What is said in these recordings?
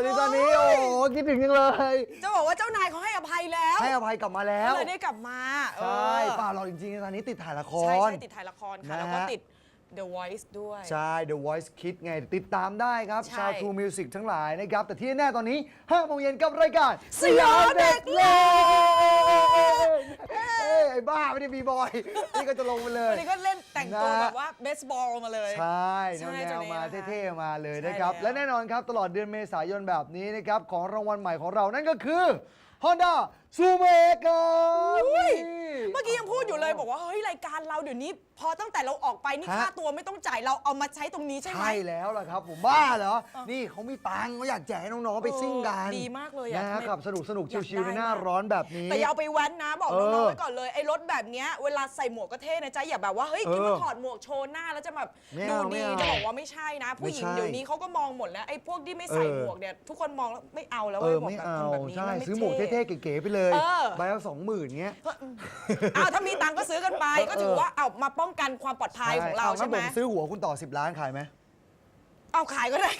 วัสดีตอนนี้โอ้โหคิดถึงจังเลย จะบอกว่าเจ้านายเขาให้อภัยแล้วให้อภัยกลับมาแล้ก็วเลยได้กลับมาใช่เออป่าเราจริงๆตอนนี้ติดถ่ายละคใช่รใช่ติดถ่ายละครค่ะนะฮะแล้วก็ติด The Voice ด้วย ใช่ The Voice Kids ไงติดตามได้ครับใช่ชาว True Music ทั้งหลายนะครับ แต่ที่แน่ๆตอนนี้5โมงเย็นกับรายการสยามเด็กเล่นเอ้ยไอ้บ้าไม่ได้บีบอย นี่ก็จะลงไปเลย วันนี้ก็เล่นแต่งตัวนะแบบว่าเบสบอลมาเลย ใช่ใช่แนวตัวแนวนี้มานะคะเท่ๆมาเลยใช่นะครับแล้วและแน่นอนครับตลอดเดือนเมษายนแบบนี้นะครับของรางวัลใหม่ของเรานั่นก็คือ Honda s u m e ครับอุ้ยนี่เมื่อกี้ยังพูดอยู่เลยบอกว่าเฮ้ยรายการเราเดี๋ยวนี้ พอตั้งแต่เราออกไปนี่ฮะค่าตัวไม่ต้องจ่ายเราเอามาใช้ตรงนี้ใช่ไหม ใช่แล้วล่ะครับ ผมบ้าเหรอ นี่เขามีตังค์เขาอยากแจกให้น้องๆไปซิ่งกันดีมากเลยอะนะฮะทำไมขับสนุกสนุกอยากชิวๆในได้หน้ามาก ร้อนแบบนี้ แต่อย่าเอาไปแว้นนะบอกเออน้องๆไว้ก่อนเลยไอ้รถแบบเนี้ยเวลาใส่หมวกก็เท่นะจ๊ะอย่าแบบว่าเฮ้ยเออคิดว่าถอดหมวกโชว์หน้าแล้วจะแบบไม่ดูเอาดีไม่เอาจะบอกว่าไม่ใช่นะ ผู้หญิงไม่ใช่เดี๋ยวนี้เขาก็มองหมดแล้วไอ้พวกที่ไม่ใส่เออ หมวกเนี่ยทุกคนมองแล้วไม่เอาแล้วเอเว้ยอหมวกไม่แบบเอาคนแบบนี้ใช่มันไม่ซื้อหมวกเท่ๆเก๋ๆไปเลย เออ ใบละสองหมื่นเงี้ยอ้าวถ้ามีตังค์ก็ซื้อกันไป ก็ถือว่าเอามาป้องกันความปลอดภัยของเราอใช่ไหม งั้นผมซื้อหัวคุณต่อ 10 ล้านขายไหม เอาขายก็ได้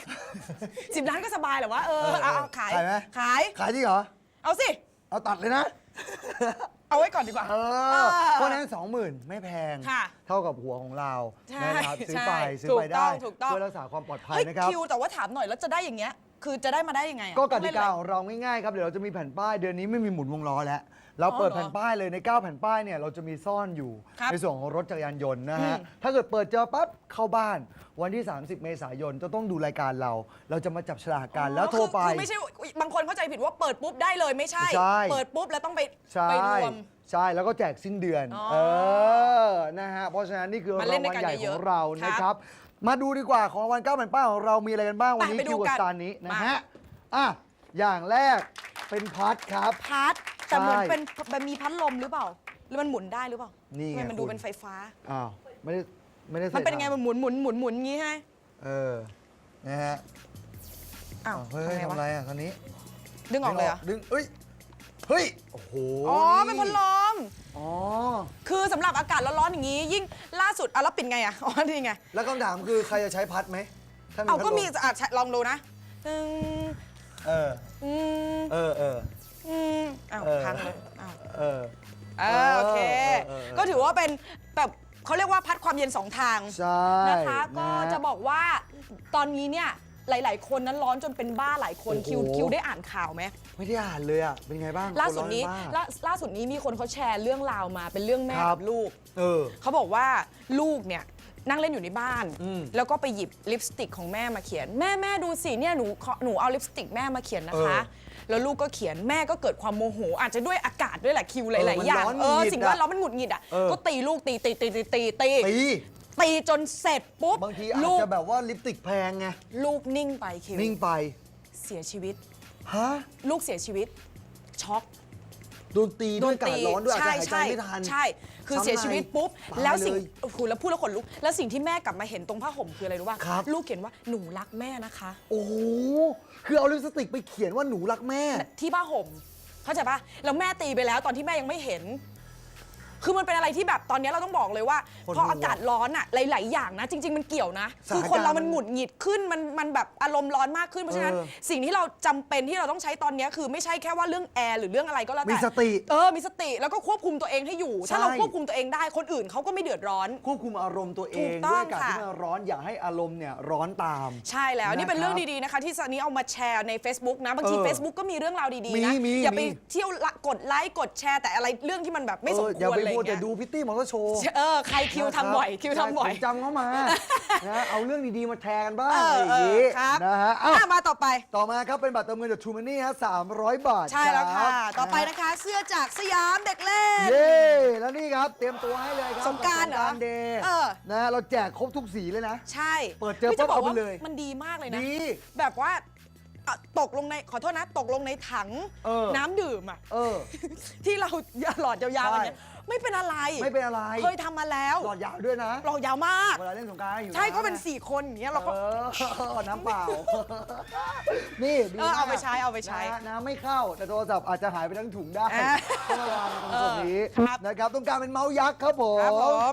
สิบล้านก็สบายเหรอวะเออเออเอาเอาขายขายไหม ขาย ขายจริงเหรอ เอาสิ เอาตัดเลยนะ เอาไว้ก่อนดีกว่า เอเอออเพราะฉะนั้น 20,000 ไม่แพง ค่ะเท่ากับหัวของเราใช่นะครับซื้อไปใช่ซื้อไปได้ถูกต้องถูกต้อง เพื่อรักษาความปลอดภัยเฮ้ยนะครับ คิวแต่ว่าถามหน่อยแล้วจะได้อย่างเงี้ย คือจะได้มาได้ยังไงอะก็กต้องติเล่นกาอะไรของเราง่ายๆครับเดี๋ยวเราจะมีแผ่นป้ายเดือนนี้ไม่มีหมุนวงล้อแล้ว เราเปิดอ๋อเหรอแผ่นป้ายเลยใน 9 แผ่นป้ายเนี่ยเราจะมีซ่อนอยู่ครับในส่วนของรถจักรยานยนต์นะฮะอืมถ้าเกิดเปิดเจอปั๊บเข้าบ้าน วันที่ 30 เมษายนจะต้องดูรายการเรา เราจะมาจับฉลากกันแล้วโทรไปคือคือไม่ใช่บางคนเข้าใจผิดว่าเปิดปุ๊บได้เลยไม่ใช่ ใช่ เปิดปุ๊บแล้วต้องไปใช่ไปรวม ใช่แล้วก็แจกสิ้นเดือน อ๋อเออนะฮะเพราะฉะนั้นนี่คือมาราเล่งนด้วัวยลกันใหญ่เยขออะงเราครับนะครับ มาดูดีกว่าของรางวัล9แผ่นป้ายของเรามีอะไรกันบ้างวันนี้ไปไปดูคิวกับกันสตาร์นี้นะมาฮะอะอย่างแรกเป็นพัดครับ พัดแต่เหมือนใช่เป็นแบบมีพัดลมหรือเปล่าหรือมันหมุนได้หรือเปล่านี่ไงทำไมมันดูคุณ เป็นไฟฟ้า อ้าวไม่ได้ไม่ได้ใส่มันเป็นยังไงถัมันหมุนหมุนหมุนหมุนงี้ให้เออนะฮะอ้าวอ้าวเฮ้ยทำไงทำวะ อะไรอะตอนนี้ดึงออกเลยเหรอดึงเอ้ยเฮ้ยโอ้โหอ๋อเป็นพัดลมอ๋อ คือสำหรับอากาศร้อนๆอย่างนี้ ยิ่งล่าสุดอะแล้วปิดไงอะอ๋อนี่ไง แล้วคำถามคือใครจะใช้พัดไหมถ้าเอาพัดก็ลมีอะใช้ลองดูนะอืมเออ อืมเออ เออ อืมอ้าวเออ พังเลยอ้าวเออ เออโอเค เออเออก็ถือว่าเป็นแบบเขาเรียกว่าพัดความเย็นสองทาง ใช่นะคะก็นฮจะบอกว่าตอนนี้เนี่ย หลาย ๆ คนนั้นร้อนจนเป็นบ้าหลายคนโอ้โหคิวคิวได้อ่านข่าวไหมไม่ได้อ่านเลยอะ เป็นไงบ้างล่าสุดนี้คร้อมกล่าล่าสุดนี้มีคนเขาแชร์เรื่องราวมาเป็นเรื่องแม่ครักับบ ลูก เออ เขาบอกว่าลูกเนี่ยนั่งเล่นอยู่ในบ้าน อืมแล้วก็ไปหยิบลิปสติกของแม่มาเขียน แม่แม่ดูสิเนี่ยหนูขอหนูเอาลิปสติกแม่มาเขียนนะคะ เออแล้วลูกก็เขียนแม่ก็เกิดความโมโห อาจจะด้วยอากาศด้วยแหละคิวหเออลายมันๆอย่างร้อนเออหงุดหงิดสิ่งอะแวดล้อมมันหงุดหงิดอะเออ ก็ตีลูกตีตีตีตีตีตีตี ตีจนเสร็จปุ๊บบางทีอาจลูกจะแบบว่าลิปสติกแพงไง ลูกนิ่งไปคิวนิ่งไป เสียชีวิต ฮะ ลูกเสียชีวิต ช็อกโดนตีด้วยอากาศร้อนด้วยอาจจะหายใจใช่ไม่ทันใช่ คือช้ำในเสียชีวิตปุ๊บตายแล้วสิ่งเลยโอ้โหแล้วพูดแล้วขนลุก แล้วสิ่งที่แม่กลับมาเห็นตรงผ้าห่มคืออะไรรู้ป่ะครับ ลูกเขียนว่าหนูรักแม่นะคะ โอ้โหคือเอาลิปสติกไปเขียนว่าหนูรักแม่ ที่ผ้าห่ม เข้าใจป่ะ แล้วแม่ตีไปแล้วตอนที่แม่ยังไม่เห็น คือมันเป็นอะไรที่แบบตอนนี้เราต้องบอกเลยว่า คนพอหัวอากาศร้อนอะหลาย ๆ อย่างนะ จริง ๆ มันเกี่ยวนะสถานคือคนเราการณ์มันหงุดหงิดขึ้นมันมันแบบอารมณ์ร้อนมากขึ้น เพราะฉะนั้น เออสิ่งที่เราจำเป็นที่เราต้องใช้ตอนนี้คือไม่ใช่แค่ว่าเรื่องแอร์หรือเรื่องอะไรก็แล้วแต่มีสติเออมีสติแล้วก็ควบคุมตัวเองให้อยู่ ถ้าเราใช่ ควบคุมตัวเองได้คนอื่นเขาก็ไม่เดือดร้อน ควบคุมอารมณ์ตัวเอถูงกต้ด้อวยงอากาศค่ะ ที่มันร้อนอย่าให้อารมณ์เนี่ยร้อนตาม ใช่แล้วนี่เป็นนะครับเรื่องดีๆนะคะ ที่ซันนี้เอามาแชร์ใน Facebook นะ บางที เออ Facebook ก็มีเรื่องราวดีมีๆนะมีอย่าไปมีเที่ยวละกดไลค์กดแชร์แต่อะไรเรื่องที่มันแบบไม่สมเออคอย่าวรไปอะไรมัวแต่เงี้ยดูพิตตี้มอเตอร์โชว์เออใครคิวทำบ่อยคิวทำบ่อยใช่ผมจำเขามา นะเอาเรื่องดีๆมาแชร์กันบ้างเออะไรออย่างเองี้อครับนะฮะอ้าวอะมาต่อไป ต่อมาครับเป็นบัตรเติมเงินจากทูมานี่ฮะ300บาทใช่แล้วค่ะ รับต่อไปนะคะ เสื้อจากสยามเด็กเล่น เย้แล้วนี่ครับเตรียมตัวให้เลยครับสงกรานต์เหรอสงเดย์เออนะเราแจกครบทุกสีเลยนะ ใช่เปิดเจอพี่จะปั๊บบอกเอาไปว่าเลยมันดีมากเลยนะ ดีแบบว่าอะตกลงในขอโทษนะ ตกลงในถังเออ น้ำดื่มอะ เออ ที่เราหลอดยาวๆอันเนี้ยใช่ ไม่เป็นอะไร ไม่เป็นอะไรเคยทำมาแล้วหลอดยาวด้วยนะหลอดยาวมาก เวลาเล่นสงกรารอยู่ใช่ำก็เป็นไง4คนอย่างเงี้ยเราก็ เออน้ำเปล่า นี่ดีเออเอาไปมกใช้เอาไปใช้นะฮะน้ำไม่เข้า แต่โทรศัพท์อาจจะหายไปทั้งถุงได้อ่าต้องระวังตรงส่วนนี้เออครับ นะครับต้องการเป็นเมาส์ยักษ์ครับผมครับผม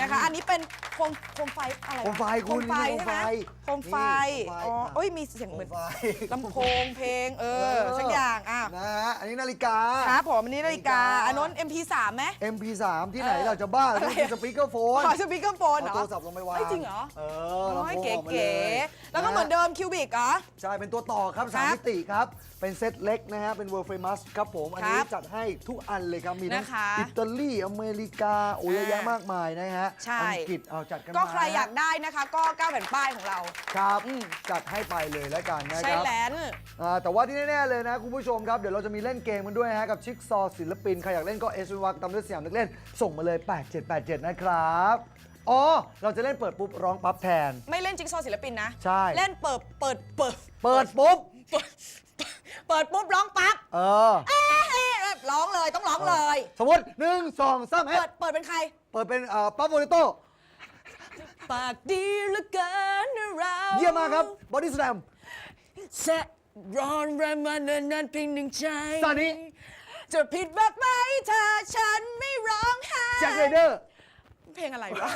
นะคะ อันนี้เป็นโคมโคมไฟอะไรวะโคมไฟคุณโคมไฟนี่โคมใช่ไฟ ไหม โคมไฟ นี่โคมไฟอ๋ออะเอ้ย มีเสียงเหมือนโคมไฟลำโพงเพลง เออ สักอย่างอะนะฮะอันนี้นาฬิกา ครับผมอันนี้นาฬิกานาฬิกาอันนู้น MP3 ไหม MP3 ที่ไหนเออเราจะบ้าอะไรต้องอะมีสปีกเกอร์โฟนขอสปีกเกอร์โฟนเหรอเอาโทรศัพท์ลงไปวางเฮ้ยจริงเหรอ เออลำโอ้ยโพงออกมาเก๋เลยๆแล้วก็เหมือนเดิมคิวบิกเหรอ ใช่ เป็นตัวต่อครับสามครับมิติครับ เป็นเซตเล็กนะฮะ เป็น World Famous ครับผม อันนี้ครับจัดให้ทุกอันเลยครับ มีทั้งนะคะอิตาลี อเมริกา โอ้ยเยอะแยะมากมายนะฮะ ใช่ อังกฤษเอาจัดกันก็มา ใครอยากได้นะคะ ก็9แผ่นป้ายของเราครับอืมจัดให้ไปเลยแล้วกันนะใช่ครับ แล้ว อ่าแต่ว่าที่แน่ ๆ เลยนะ คุณผู้ชมครับ เดี๋ยวเราจะมีเล่นเกมกันด้วยนะฮะ กับชิคซอศิลปิน ใครอยากเล่นก็เอสวักตามด้วยสยามนักเล่น ส่งมาเลย 8787 นะครับ อ๋อ เราจะเล่นเปิดปุ๊บ ร้องปั๊บแทน ไม่เล่นจิ๊กซอว์ศิลปินนะ ใช่ เล่นเปิด เปิด เปิด เปิดปุ๊บ เปิด เปิดปุ๊บร้องปั๊บเออเอ๊ะเอ๊ะร้องเลยต้องร้องเลย สมมติหนึ่งสองสามเฮ้เปิด เปิดเป็นใคร เปิดเป็นเอ่อปั๊บโมริโต้ ปากดีเหลือเกินนะเราเยี่ยมมากครับบอดี้สแลมแซ่ร้อนแรงมานานนานๆเพียงหนึ่งใจซานิจะผิดแบบไหมถ้าฉันไม่ร้องไห้ แจ็คไรเดอร์ เพลงอะไรวะ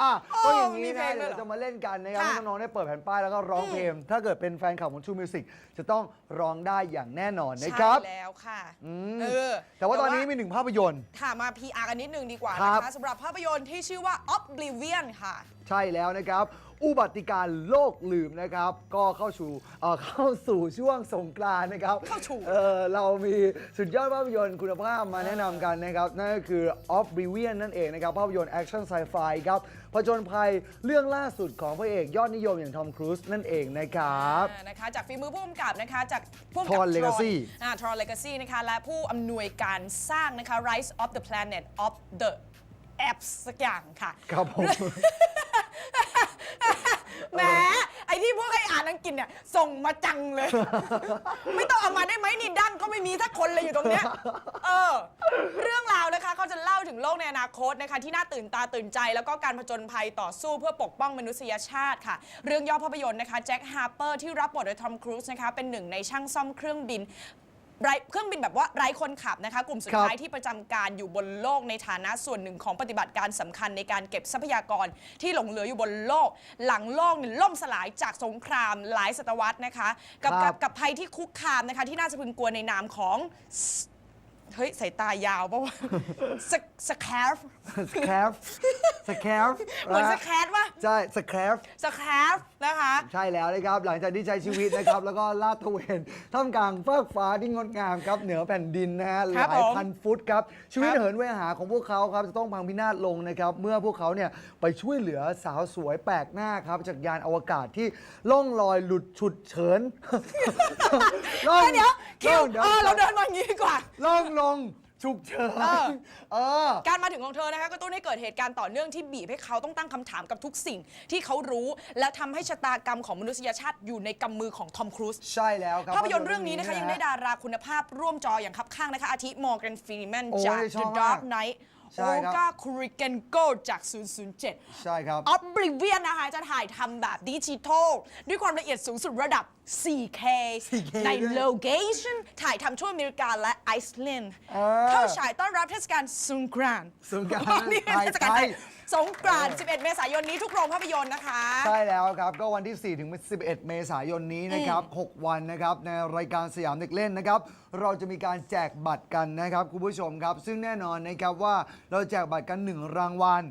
อะโอ้ก็อย่างมีนี้เพลนะงด้วยเดี๋ยวเหรอเราจะมาเล่นกันนะครับค่ะให้น้องๆได้เปิดแผ่นป้ายแล้วก็ร้องเพลง ถ้าเกิดเป็นแฟนคลับของชูมิวสิกจะต้องร้องได้อย่างแน่นอนนะครับ ใช่แล้วค่ะอืม เออแต่ว่าตอนนี้มีหนึ่งภาพยนตร์ค่ะมา PR กันนิดนึงดีกว่าครันะบคะสำหรับภาพยนตร์ที่ชื่อว่า Oblivion ค่ะ ใช่แล้วนะครับ อุบัติการณ์โลกลืมนะครับ ก็เข้าสู่เอ่อเข้าสู่ช่วงสงกรานต์นะครับเข้าสู่ เออเรามีสุดยอดภาพยนตร์คุณภาพมาแนะนำกันนะครับ นั่นก็คือ Oblivion นั่นเองนะครับ ภาพยนตร์แอคชั่นไซไฟครับผจญภัยเรื่องล่าสุดของพระเอกยอดนิยมอย่างทอมครูซนั่นเองนะครับ อ่านะคะจากฝีมือผู้กำกับนะคะจากผู้กำกับ Tron Legacy อ่า Tron Legacy นะคะและผู้อำนวยการสร้างนะคะ Rise of the Planet of the Apps สักอย่างค่ะ ครับผม แหมไอที่พวกให้อ่านอังกฤษเนี่ย ส่งมาจังเลย ไม่ต้องเอามาได้ไหมนี่ดั้งก็ไม่มีสักคนเลยอยู่ตรงเนี้ยเออ เรื่องราวนะคะเขาจะเล่าถึงโลกในอนาคตนะคะ ที่น่าตื่นตาตื่นใจ แล้วก็การผจญภัยต่อสู้เพื่อปกป้องมนุษยชาติค่ะ เรื่องย่อภาพยนตร์นะคะแจ็คฮาร์เปอร์ที่รับบทโดยทอมครูซนะคะเป็นหนึ่งในช่างซ่อมเครื่องบิน ไร้เครื่องบินแบบว่าไร้คนขับนะคะ กลุ่มสุดครับท้ายที่ประจำการอยู่บนโลกในฐานะส่วนหนึ่งของปฏิบัติการสำคัญในการเก็บทรัพยากรที่หลงเหลืออยู่บนโลก หลังโลกเนี่ยล่มสลายจากสงครามหลายศตวรรษนะคะ กับครักับบกับภัยที่คุกคามนะคะ ที่น่าจะพึงกลัวในนามของสเฮ้ย สายตายาวปะวะ สสแครฟสแคฟสแคฟเหมือนสแครฟปะใช่สแคฟสแครฟ นะคะ ใช่แล้วนะครับ หลังจากที่ใช้ชีวิตนะครับ แล้วก็ลาดตระเวนท่ามกลางฟากฟ้าที่งดงามครับ เหนือแผ่นดินนะฮะหครับลายผมพันฟุตครับ ชีวิตครับ เหินเวหาของพวกเขาครับจะต้องพังพินาศลงนะครับ เมื่อพวกเขาเนี่ยไปช่วยเหลือสาวสวยแปลกหน้าครับ จากยานอวกาศที่ล่องลอยหลุดฉุดเฉิน ล่องเดี๋ยวคิวล่องเออเราเดินมาอย่างนี้ดีกว่า ล่องลง ฉุกเฉินเออ เออ การมาถึงของเธอนะคะกระตุ้นให้เกิดเหตุการณ์ต่อเนื่องที่บีบให้เขาต้องตั้งคำถามกับทุกสิ่งที่เขารู้ และทำให้ชะตากรรมของมนุษยชาติอยู่ในกำมือของทอมครูซ ใช่แล้วครับภาพยนตร์เรื่องนี้นะคะ ยังได้ดาดาราคุณภาพร่วมจออย่างคับข้างนะคะ อาทิมอร์แกนฟรีแมนโอ้ยจาก ชอ The บมาก Dark Knight ใช่โอครับ กาคูริเกนโกจาก 007 ใช่ครับ Oblivion นะคะจะถ่ายทำแบบดิจิทัลด้วยความละเอียดสูงสุดระดับ 4K 4K ในด้วยโลเคชั่นถ่ายทำทั่วอเมริกาและไอซ์แลนด์เออ เข้าฉายต้อนรับเทศกาลสงกรานต์สงกรานต์นี่ไทยเทศกาลไทไทย ยสงกรานต์11 เมษายนนี้ทุกโรงภาพยนตร์นะคะ ใช่แล้วครับ ก็วันที่ 4 ถึง 11 เมษายนนี้นะครับ 6 วันนะครับ ในรายการสยามเด็กเล่นนะครับ เราจะมีการแจกบัตรกันนะครับ คุณผู้ชมครับ ซึ่งแน่นอนนะครับว่าเราแจกบัตรกัน 1 รางวัล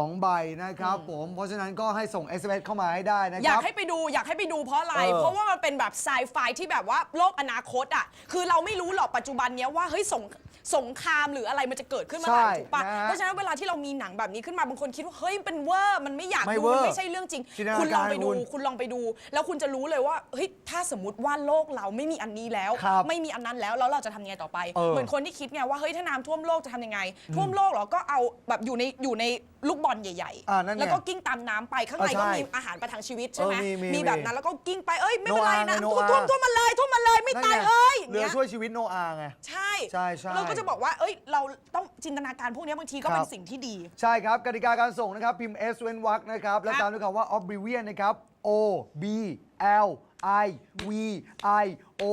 2 ใบนะครับผมเพราะฉะนั้นก็ให้ส่ง SMS เข้ามาให้ได้นะอคยากรับให้ไปดูอยากให้ไปดูเพราะอะไร เออเพราะว่ามันเป็นแบบไซไฟที่แบบว่าโลกอนาคตอะคือเราไม่รู้หรอกปัจจุบันเนี้ยว่าเฮ้ยสง สงครามหรืออะไรมันจะเกิดขึ้นเมาไหร่ใช่ถูกปะนะฮะเพราะฉะนั้นเวลาที่เรามีหนังแบบนี้ขึ้นมาบางคนคิดว่าเฮ้ยมันเป็นเวอร์มันไม่อยากไม่ดูเวอร์มันไม่ใช่เรื่องจริง จินตนาคุณลองไปดูการคุณคุณลองไปดู แล้วคุณจะรู้เลยว่าเฮ้ยถ้าสมมติว่าโลกเราไม่มีอันนี้แล้ว ครับไม่มีอันนั้นแล้วแล้วเราจะทำยังไงต่อไปเออเหมือนคนที่คิดไงว่าเฮ้ยถ้าน้ำท่วมโลกจะทำยังไง ท่วมโลกเหรอก็เอาแบบอยู่ในอยู่ในลูกบอลใหญ่อ่านั่นไงแล้วก็กิ้งตามน้ำไปข้างในอ่าก็ใช่มีอาหารประทังชีวิตใช่ไหมเออมีมีมีแบบนั้นแล้วก็กิ้งไปเอ้ยไม่เป็นไรนะโนท่วมอาห์ ท่วมท่วมมาเลยท่วมมาเลยไม่นั่นตายไงเอ้ยเรือนี่ช่วยชีวิตโนอาห์ไง ใช่ ใช่ใช่เราก็จะบอกว่า เอ้ย เราต้องจินตนาการพวกนี้บางทีก็ครับเป็นสิ่งที่ดี ใช่ครับกติกาการส่งนะครับ พิมพ์ S เว้นวรรคนะครับ แล้วครับตามด้วยคำว่า Oblivion นะครับ O B L I V I O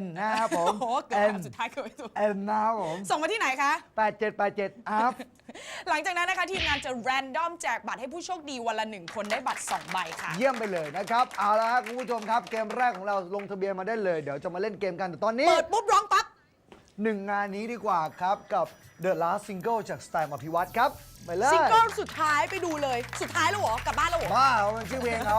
N นะครับผม โอ้โหเกือบ N สุดท้ายเกือบไม่ถูก N นะครับผมส่งมาที่ไหนคะ 8787อัพ หลังจากนั้นนะคะทีมงานจะแรนดอมแจกบัตรให้ผู้โชคดีวันละหนึ่งคนได้บัตร2ใบค่ะ เยี่ยมไปเลยนะครับ เอาละครับคุณผู้ชมครับ เกมแรกของเราลงทะเบียนมาได้เลย เดี๋ยวจะมาเล่นเกมกันแต่ตอนนี้ เปิดปุ๊บร้องปั๊บ หนึ่งงานนี้ดีกว่าครับกับ The Last Single จากสไตล์อภิวัตครับ ไปเลยซิงเกิลสุดท้ายไปดูเลย สุดท้ายแล้วเหรอ กลับบ้านแล้วเหรอ บ้ามันชื่อเพลงเขา